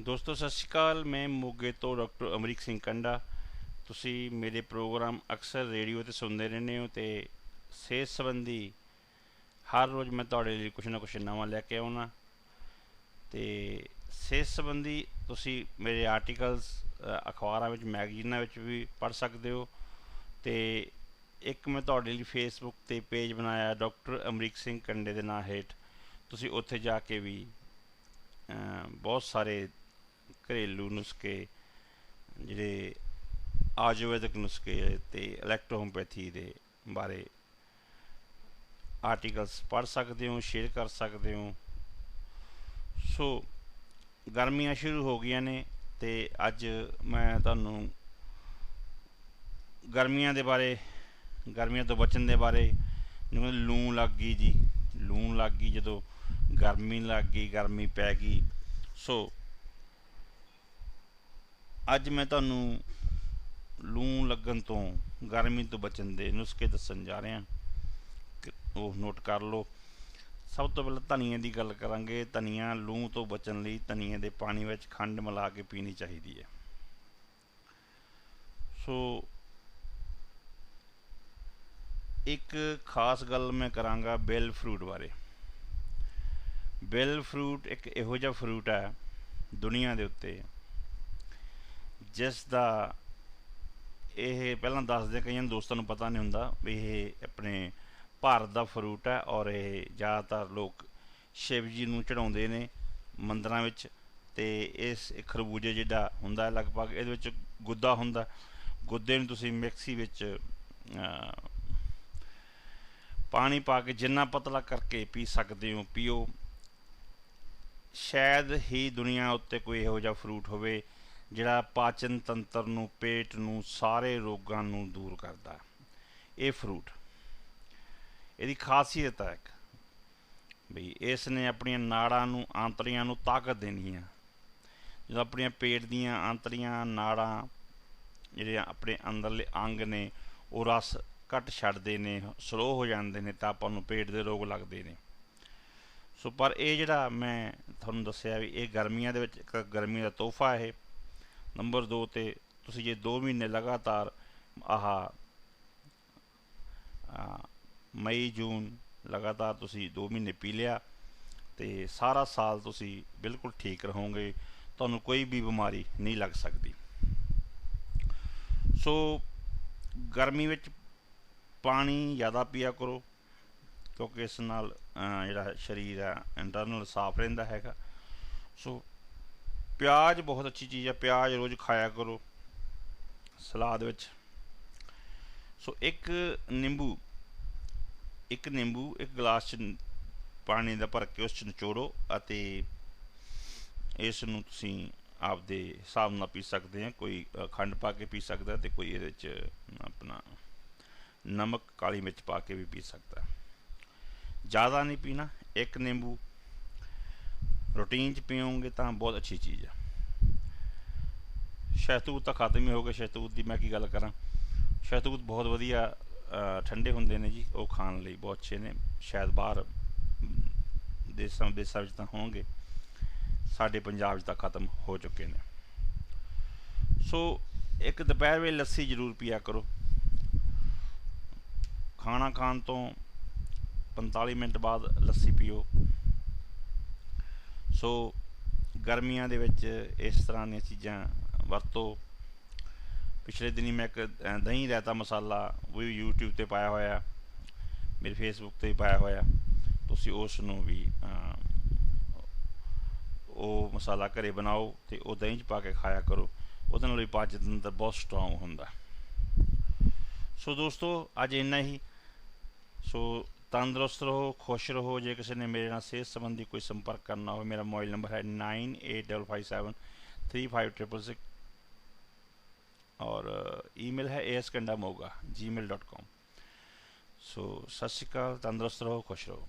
ਦੋਸਤੋ, ਸਤਿ ਸ਼੍ਰੀ ਅਕਾਲ। ਮੈਂ ਮੋਗੇ ਤੋਂ ਡਾਕਟਰ ਅਮਰੀਕ ਸਿੰਘ ਕੰਡਾ। ਤੁਸੀਂ ਮੇਰੇ ਪ੍ਰੋਗਰਾਮ ਅਕਸਰ ਰੇਡੀਓ ਤੇ ਸੁਣਦੇ ਰਹਿੰਦੇ ਹੋ ਤੇ ਸਿਹਤ ਸੰਬੰਧੀ ਹਰ ਰੋਜ਼ ਮੈਂ ਤੁਹਾਡੇ ਲਈ ਕੁਝ ਨਾ ਕੁਝ ਨਵਾਂ ਲੈ ਕੇ ਆਉਣਾ। ਤੇ ਸਿਹਤ ਸੰਬੰਧੀ ਤੁਸੀਂ ਮੇਰੇ ਆਰਟੀਕਲਸ ਅਖਬਾਰਾਂ ਵਿੱਚ, ਮੈਗਜ਼ੀਨਾਂ ਵਿੱਚ ਵੀ ਪੜ੍ਹ ਸਕਦੇ ਹੋ। ਤੇ ਇੱਕ ਮੈਂ ਤੁਹਾਡੇ ਲਈ ਫੇਸਬੁੱਕ ਤੇ ਪੇਜ ਬਣਾਇਆ, ਡਾਕਟਰ ਅਮਰੀਕ ਸਿੰਘ ਕੰਡੇ ਦੇ ਨਾਂ ਹੇਠ। ਤੁਸੀਂ ਉੱਥੇ ਜਾ ਕੇ ਵੀ ਬਹੁਤ ਸਾਰੇ ਘਰੇਲੂ ਨੁਸਖੇ ਜਿਹੜੇ ਆਯੁਰਵੈਦਿਕ ਨੁਸਖੇ ਤੇ ਇਲੈਕਟ੍ਰੋਹੋਮਪੈਥੀ ਦੇ ਬਾਰੇ ਆਰਟੀਕਲਸ ਪੜ੍ਹ ਸਕਦੇ ਹੋ ਸ਼ੇਅਰ ਕਰ ਸਕਦੇ ਹੋ। ਸੋ ਗਰਮੀਆਂ ਸ਼ੁਰੂ ਹੋ ਗਈਆਂ ਨੇ ਤੇ ਅੱਜ ਮੈਂ ਤੁਹਾਨੂੰ ਗਰਮੀਆਂ ਦੇ ਬਾਰੇ, ਗਰਮੀਆਂ ਤੋਂ ਬਚਣ ਦੇ ਬਾਰੇ ਜਿਵੇਂ ਲੂਣ ਲੱਗ ਗਈ ਜੀ, ਲੂਣ ਲੱਗ ਗਈ ਜਦੋਂ ਗਰਮੀ ਲੱਗ ਗਈ, ਗਰਮੀ ਪੈ ਗਈ। ਸੋ ਅੱਜ ਮੈਂ ਤੁਹਾਨੂੰ ਲੂ ਲੱਗਣ ਤੋਂ, ਗਰਮੀ ਤੋਂ ਬਚਣ ਦੇ ਨੁਸਖੇ ਦੱਸਣ ਜਾ ਰਿਹਾ। ਉਹ ਨੋਟ ਕਰ ਲਓ। ਸਭ ਤੋਂ ਪਹਿਲਾਂ ਧਨੀਏ ਦੀ ਗੱਲ ਕਰਾਂਗੇ। ਧਨੀਆ ਲੂ ਤੋਂ ਬਚਣ ਲਈ ਧਨੀਏ ਦੇ ਪਾਣੀ ਵਿੱਚ ਖੰਡ ਮਿਲਾ ਕੇ ਪੀਣੀ ਚਾਹੀਦੀ ਹੈ। ਸੋ, ਇੱਕ ਖਾਸ ਗੱਲ ਮੈਂ ਕਰਾਂਗਾ ਬੈਲ ਫਰੂਟ ਬਾਰੇ। ਬੈਲ ਫਰੂਟ ਇੱਕ ਇਹੋ ਜਿਹਾ ਫਰੂਟ ਹੈ ਦੁਨੀਆ ਦੇ ਉੱਤੇ ਜਿਸ ਦਾ ਇਹ ਪਹਿਲਾਂ ਦੱਸਦੇ ਕਈਆਂ ਦੋਸਤਾਂ ਨੂੰ ਪਤਾ ਨਹੀਂ ਹੁੰਦਾ ਵੀ ਇਹ ਆਪਣੇ ਭਾਰਤ ਦਾ ਫਰੂਟ ਹੈ ਔਰ ਇਹ ਜ਼ਿਆਦਾਤਰ ਲੋਕ ਸ਼ਿਵ ਜੀ ਨੂੰ ਚੜਾਉਂਦੇ ਨੇ ਮੰਦਰਾਂ ਵਿੱਚ ਤੇ ਇਸ ਖਰਬੂਜੇ ਜਿਹੜਾ ਹੁੰਦਾ ਲਗਭਗ ਇਹਦੇ ਵਿੱਚ ਗੁੱਦਾ ਹੁੰਦਾ ਗੁੱਦੇ ਨੂੰ ਤੁਸੀਂ ਮਿਕਸੀ ਵਿੱਚ ਪਾਣੀ ਪਾ ਕੇ ਜਿੰਨਾ ਪਤਲਾ ਕਰਕੇ ਪੀ ਸਕਦੇ ਹੋ, ਪੀਓ। ਸ਼ਾਇਦ ਹੀ ਦੁਨੀਆ ਉੱਤੇ ਕੋਈ ਇਹੋ ਜਿਹਾ ਫਰੂਟ ਹੋਵੇ ਜਿਹੜਾ ਪਾਚਨ ਤੰਤਰ ਨੂੰ, ਪੇਟ ਨੂੰ, ਸਾਰੇ ਰੋਗਾਂ ਨੂੰ ਦੂਰ ਕਰਦਾ ਇਹ ਫਰੂਟ ਇਹਦੀ ਖਾਸੀਅਤ ਹੈ ਇੱਕ। ਬਈ ਇਸ ਨੇ ਆਪਣੀਆਂ ਨਾੜਾਂ ਨੂੰ ਆਂਤੜੀਆਂ ਨੂੰ ਤਾਕਤ ਦੇਣੀ ਹੈ। ਜਦੋਂ ਆਪਣੀਆਂ ਪੇਟ ਦੀਆਂ ਆਂਤੜੀਆਂ ਨਾੜਾਂ ਜਿਹੜੇ ਆਪਣੇ ਅੰਦਰਲੇ ਅੰਗ ਨੇ, ਉਹ ਰਸ ਘਟ ਛੱਡਦੇ ਨੇ ਸਲੋ ਹੋ ਜਾਂਦੇ ਨੇ, ਤਾਂ ਆਪਾਂ ਨੂੰ ਪੇਟ ਦੇ ਰੋਗ ਲੱਗਦੇ ਨੇ। ਸੋ ਪਰ ਇਹ ਜਿਹੜਾ ਮੈਂ ਤੁਹਾਨੂੰ ਦੱਸਿਆ ਵੀ ਇਹ ਗਰਮੀਆਂ ਦੇ ਵਿੱਚ, ਇੱਕ ਗਰਮੀ ਦਾ ਤੋਹਫਾ ਹੈ। ਨੰਬਰ 2 ਤੇ ਤੁਸੀਂ ਜੇ 2 ਮਹੀਨੇ ਲਗਾਤਾਰ ਆਹ ਮਈ, ਜੂਨ ਲਗਾਤਾਰ ਤੁਸੀਂ 2 ਮਹੀਨੇ ਪੀ ਲਿਆ ਤੇ ਸਾਰਾ ਸਾਲ ਤੁਸੀਂ ਬਿਲਕੁਲ ਠੀਕ ਰਹੋਗੇ, ਤੁਹਾਨੂੰ ਕੋਈ ਵੀ ਬਿਮਾਰੀ ਨਹੀਂ ਲੱਗ ਸਕਦੀ। ਸੋ ਗਰਮੀ ਵਿੱਚ ਪਾਣੀ ਜ਼ਿਆਦਾ ਪੀਆ ਕਰੋ, ਕਿਉਂਕਿ ਇਸ ਨਾਲ ਜਿਹੜਾ ਸਰੀਰ ਹੈ ਇੰਟਰਨਲ ਸਾਫ਼ ਰਹਿੰਦਾ ਹੈਗਾ। ਸੋ ਪਿਆਜ਼ ਬਹੁਤ ਅੱਛੀ ਚੀਜ਼ ਹੈ ਪਿਆਜ਼ ਰੋਜ਼ ਖਾਇਆ ਕਰੋ ਸਲਾਦ ਵਿੱਚ। ਸੋ ਇੱਕ ਨਿੰਬੂ ਇੱਕ ਨਿੰਬੂ, ਇੱਕ ਗਲਾਸ ਚ ਪਾਣੀ ਦਾ ਭਰ ਕੇ ਉਸ ਚ ਨਿਚੋੜੋ ਅਤੇ ਇਸ ਨੂੰ ਤੁਸੀਂ ਆਪਦੇ ਹਿਸਾਬ ਨਾਲ ਪੀ ਸਕਦੇ ਆ। ਕੋਈ ਖੰਡ ਪਾ ਕੇ ਪੀ ਸਕਦਾ ਤੇ ਕੋਈ ਇਹਦੇ ਚ, ਆਪਣਾ ਨਮਕ, ਕਾਲੀ ਮਿਰਚ ਪਾ ਕੇ ਵੀ ਪੀ ਸਕਦਾ। ਜ਼ਿਆਦਾ ਨਹੀਂ ਪੀਣਾ, ਇੱਕ ਨਿੰਬੂ ਰੂਟੀਨ ਚ ਪੀਓਗੇ ਤਾਂ ਬਹੁਤ ਅੱਛੀ ਚੀਜ਼ ਹੈ ਸ਼ਹਿਤੂਤ ਤਾਂ ਖਤਮ ਹੀ ਹੋ ਗਿਆ ਸ਼ਹਿਤੂਤ ਦੀ ਮੈਂ ਕੀ ਗੱਲ ਕਰਾਂ? ਸ਼ਹਿਤੂਤ ਬਹੁਤ ਵਧੀਆ ਠੰਡੇ ਹੁੰਦੇ ਨੇ ਜੀ। ਉਹ ਖਾਣ ਲਈ ਬਹੁਤ ਅੱਛੇ ਨੇ। ਸ਼ਾਇਦ ਬਾਹਰ ਦੇਸਾਂ ਵਿਦੇਸ਼ਾਂ ਵਿੱਚ ਤਾਂ ਹੋਣਗੇ। ਸਾਡੇ ਪੰਜਾਬ 'ਚ ਤਾਂ ਖਤਮ ਹੋ ਚੁੱਕੇ ਨੇ। ਸੋ ਇੱਕ ਦੁਪਹਿਰ ਵੇਲੇ ਲੱਸੀ ਜ਼ਰੂਰ ਪੀਆ ਕਰੋ। ਖਾਣਾ ਖਾਣ ਤੋਂ 45 ਮਿੰਟ ਬਾਅਦ ਲੱਸੀ ਪੀਓ। ਸੋ ਗਰਮੀਆਂ ਦੇ ਵਿੱਚ ਇਸ ਤਰ੍ਹਾਂ ਦੀਆਂ ਚੀਜ਼ਾਂ ਵਰਤੋ। ਪਿਛਲੇ ਦਿਨੀ ਮੈਂ ਇੱਕ ਦਹੀਂ ਰਾਇਤਾ ਮਸਾਲਾ ਵੀ YouTube ਤੇ ਪਾਇਆ ਹੋਇਆ। ਮੇਰੇ Facebook ਤੇ ਪਾਇਆ ਹੋਇਆ। ਤੁਸੀਂ ਉਸ ਨੂੰ ਵੀ ਉਹ ਮਸਾਲਾ ਘਰੇ ਬਣਾਓ ਤੇ ਉਹ ਦਹੀਂ 'ਚ ਪਾ ਕੇ ਖਾਇਆ ਕਰੋ। ਉਹਦੇ ਨਾਲ ਵੀ ਪਾਚਨ ਤੰਤਰ ਬਹੁਤ ਸਟਰੋਂਗ ਹੁੰਦਾ। ਸੋ ਦੋਸਤੋ, ਅੱਜ ਇੰਨਾ ਹੀ। ਸੋ तंदुरुस्त रहो, खुश रहो, जे किसी ने मेरे नाल सेहत संबंधी कोई संपर्क करना हो मेरा मोबाइल नंबर है nine eight double five seven three five triple six और uh, ईमेल है A S Kanda Moga, ji mail dot com. So सत श्रीकाल तंदुरुस्त रहो, खुश रहो।